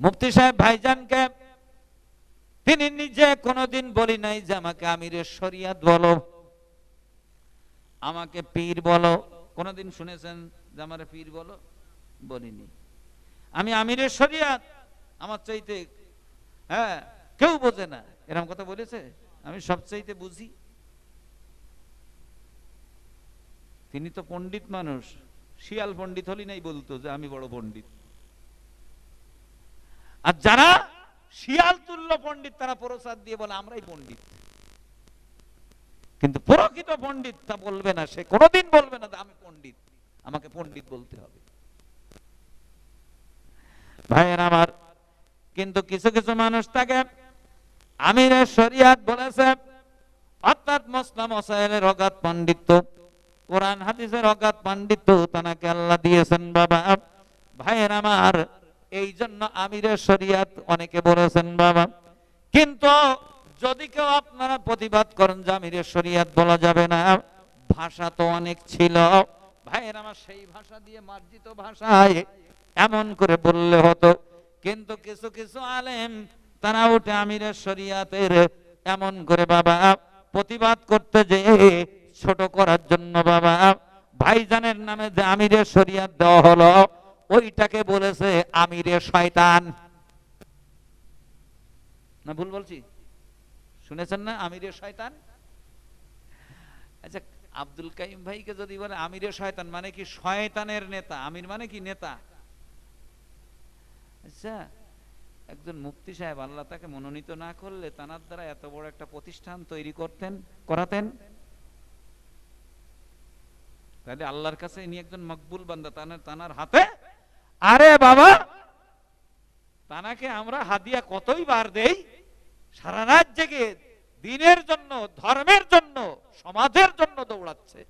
মুফতি সাহেব ভাইজানকে, তিনি নিজে কোনোদিন বলি নাই যে আমাকে আমিরের শরিয়াত বলো, আমাকে পীর বলো। কোনোদিন শুনেছেন যে আমার পীর বলো? বলিনি। আমি আমিরের শরিয়াত, আমার চাইতে হ্যাঁ কেউ বোঝে না। এরকম কথা বলেছে? আমি সবচাইতে বুঝি। তিনি তো পণ্ডিত মানুষ। শিয়াল পণ্ডিত হলি নাই বলতো যে আমি বড় পণ্ডিত। আর যারা শিয়াল তুল্য পণ্ডিত, তারা প্রসাদ দিয়ে বলে, আমরাই পণ্ডিত। কিন্তু প্রকৃত পণ্ডিত তা বলবে না, সে কোনোদিন বলবে না আমি পণ্ডিত। আমাকে পণ্ডিত বলতে হবে। ভাইয়ের আমার, কিন্তু কিছু কিছু মানুষ তাকে আমিরের শরিয়াত বলেছে, অর্থাৎ মসলাম ওসাইলের অগাধ পাণ্ডিত্য কোরআন হাদিসের অগাধ পাণ্ডিত্য আল্লাহ দিয়েছেন, বাবা। ভাইয়ের আমার এই জন্য আমিরের শরিয়াত অনেকে বলেছেন, বাবা। কিন্তু যদি কেউ আপনারা প্রতিবাদ করেন যে আমিরের শরিয়াত বলা যাবে না, ভাষা তো অনেক ছিল। ভাইয়ের আমার সেই ভাষা দিয়ে মার্জিত ভাষায় এমন করে বললে হতো। কিন্তু কিছু কিছু আলেম, তারা উঠে আমিরের শরিয়াতের এমন করে, বাবা, প্রতিবাদ করতে যে ছোট করার জন্য, বাবা, ভাইজানের নামে যে আমিরের শরিয়াত দেওয়া হলো ওইটাকে বলেছে আমিরে শয়তান। না, ভুল বলছি। শুনেছেন না? আমিরে শয়তান? আচ্ছা আব্দুল কাইম ভাইকে যদি বলে আমিরে শয়তান মানে কি শয়তানের নেতা? আমির মানে কি নেতা? আচ্ছা একজন মুফতি সাহেব আল্লাহ তাকে মনোনীত না করলে তানার দ্বারা এত বড় একটা প্রতিষ্ঠান তৈরি করতেন, করাতেন? তাহলে আল্লাহর কাছে ইনি একজন মকবুল বান্দা, তানার তানার হাতে আরে বাবা। তানাকে আমরা হাদিয়া কতই বার দেই? সারা রাত জেগে দিনের জন্য, ধর্মের জন্য, সমাজের জন্য দৌড়াচ্ছে।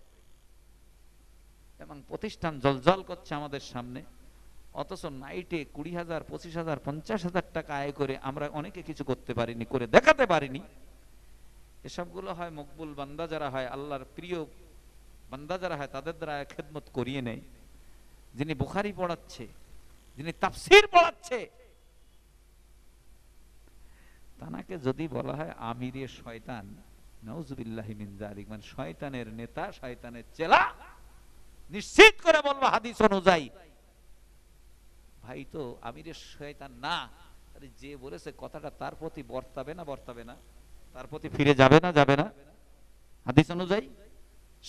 এবং প্রতিষ্ঠান জলজল করছে আমাদের সামনে। অথচ নাইটে কুড়ি হাজার, পঁচিশ হাজার, পঞ্চাশ হাজার টাকা আয় করে আমরা অনেকে কিছু করতে পারিনি, করে দেখাতে পারিনি। এসবগুলো হয় মকবুল বান্দা যারা হয়, আল্লাহর প্রিয় বান্দা যারা হয়, তাদের দ্বারা খেদমত করিয়ে নেয়। যিনি বুখারি পড়াচ্ছে, যিনি তাফসির পড়াচ্ছে। তানাকে যদি বলা হয় আমিরে শয়তান মিন শয়তানের নেতা, শয়তানের চেলা, নিশ্চিত করে বলব হাদিস অনুযায়ী, ভাই তো আমিরের শয়তান না যে বলেছে কথাটা তার প্রতি বর্তাবে না বর্তাবে না, তার প্রতি ফিরে যাবে না যাবে না? হাদিস অনুযায়ী,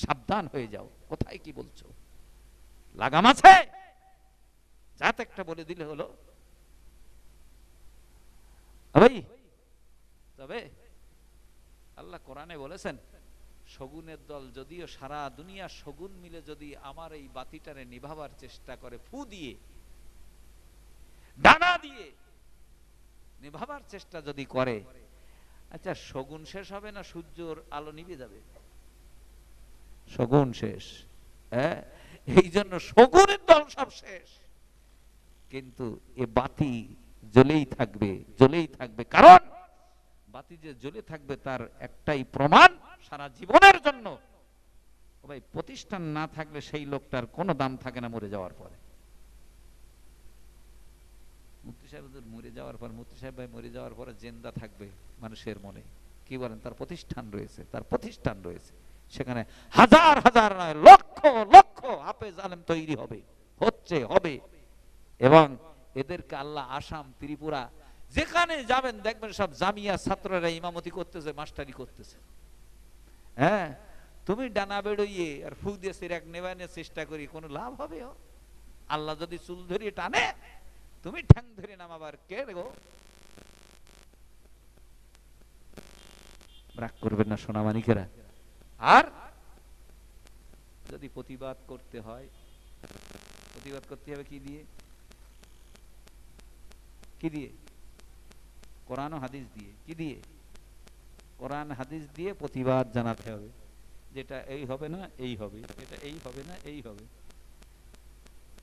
সাবধান হয়ে যাও, কোথায় কি বলছো? লাগাম আছে। যাত একটা বলে দিলে হলো। ভাই, তবে আল্লাহ কোরআনে বলেছেন, শগুনের দল যদিও সারা দুনিয়া শগুন মিলে যদি আমার এই বাতিটারে নিভাবার চেষ্টা করে, ফু দিয়ে, ডানা দিয়ে নিভাবার চেষ্টা যদি করে আচ্ছা শগুন শেষ হবে না সূর্যর আলো নিভে যাবে? শগুন শেষ হ্যাঁ? এই জন্য শগুনের দল সব শেষ। কিন্তু এ বাতি জ্বলেই থাকবে জ্বলেই থাকবে। কারণ বাতি যে জ্বলে থাকবে তার একটাই প্রমাণ সারা জীবনের জন্য। ভাই, প্রতিষ্ঠান না থাকলে সেই লোকটার কোনো দাম থাকে না মরে যাওয়ার পরে। মুফতি সাহেব মরে যাওয়ার পর, মুফতি সাহেব ভাই মরে যাওয়ার পরে জেন্দা থাকবে মানুষের মনে। কি বলেন? তার প্রতিষ্ঠান রয়েছে, তার প্রতিষ্ঠান রয়েছে। সেখানে হাজার হাজার নয়, লক্ষ লক্ষ হাফেজ আলেম তৈরি হবে, হচ্ছে, হবে। এবং এদেরকে আল্লাহ আসাম, ত্রিপুরা, যেখানে যাবেন দেখবেন সব জামিয়া ছাত্ররা ইমামতি করতেছে, মাস্টারি করতেছে। হ্যাঁ তুমি ডানা বেড়ইয়ে আর ফুক দিয়ে সিরাক নেবানের চেষ্টা করি, কোনো লাভ হবে আল্লাহ যদি চুল ধরিয়ে টানে, তুমি ঠ্যাং ধরে নামাবার কে গো? রাগ করবেন না সোনামানিকেরা। আর যদি প্রতিবাদ করতে হয়, প্রতিবাদ করতে হবে কি দিয়ে? কি দিয়ে? কোরআন হাদিস দিয়ে। কি দিয়ে? কোরআন, হাদিস দিয়ে প্রতিবাদ জানাতে হবে। যেটা এই হবে না, এই হবে। এটা এই হবে না, এই হবে।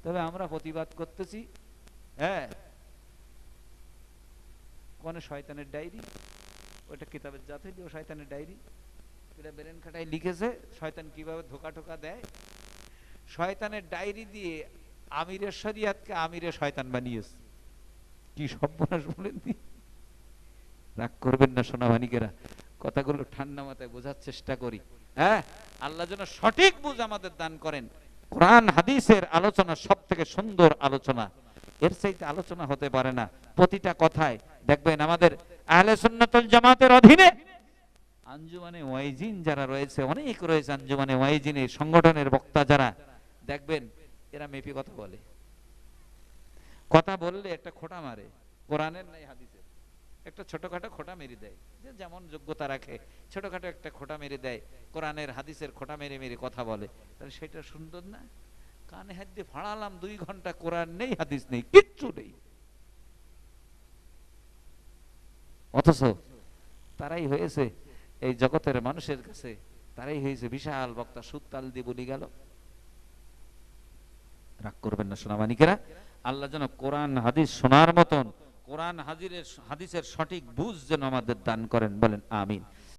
তবে আমরা প্রতিবাদ করতেছি। হ্যাঁ। কোন শয়তানের ডায়েরি? ওটা কিতাবের জাতে ও শয়তানের ডায়েরি। এটা বেরেন খাটাই লিখেছে, শয়তান কীভাবে ধোকা টোকা দেয়? শয়তানের ডায়েরি দিয়ে আমিরের শরিয়াতকে আমিরের শয়তান বানিয়েছে। কি সর্বনাশ বলেন রাগ করবেন না সোনাভানিকেরা কথাগুলো ঠান্ডা মাথায় বোঝার চেষ্টা করি। হ্যাঁ? আল্লাহ যেন সঠিক বুঝ আমাদের দান করেন। কোরআন, হাদিসের আলোচনা সব থেকে সুন্দর আলোচনা। এর চাইতে আলোচনা হতে পারে না। প্রতিটা কথায় দেখবেন আমাদের আহলে সুন্নাতুল জামাতের অধীনে আঞ্জুমানে ওয়াইজিন যারা রয়েছে, অনেক রয়েছে আঞ্জুমানে ওয়াইজিনে সংগঠনের বক্তা যারা, দেখবেন এরা মেপি কথা বলে। কথা বললে একটা খোটা মারে, কোরআনের নাই হাদিসের। একটা ছোটখাটো খোটা মেরে দেয়, যে যেমন যোগ্যতা রাখে, ছোটখাটো একটা খোটা মেরে দেয়, কোরআনের হাদিসের খোটা মেরে মেরে কথা বলে। তাহলে সেটা সুন্দর না? কানে হাত দিয়ে ফাড়ালাম দুই ঘণ্টা, কোরআন নেই, হাদিস নেই, কিচ্ছু নেই। অথচ তারাই হয়েছে এই জগতের মানুষের কাছে তারাই হয়েছে বিশাল বক্তা সুতাল দিয়ে বলি গেল। রাগ করবেন না সোনামানিকেরা। আল্লাহ যেন কোরআন, হাদিস শোনার মতন, কোরআন হাজিরের, হাদিসের সঠিক বুঝ যেন আমাদের দান করেন, বলেন আমিন।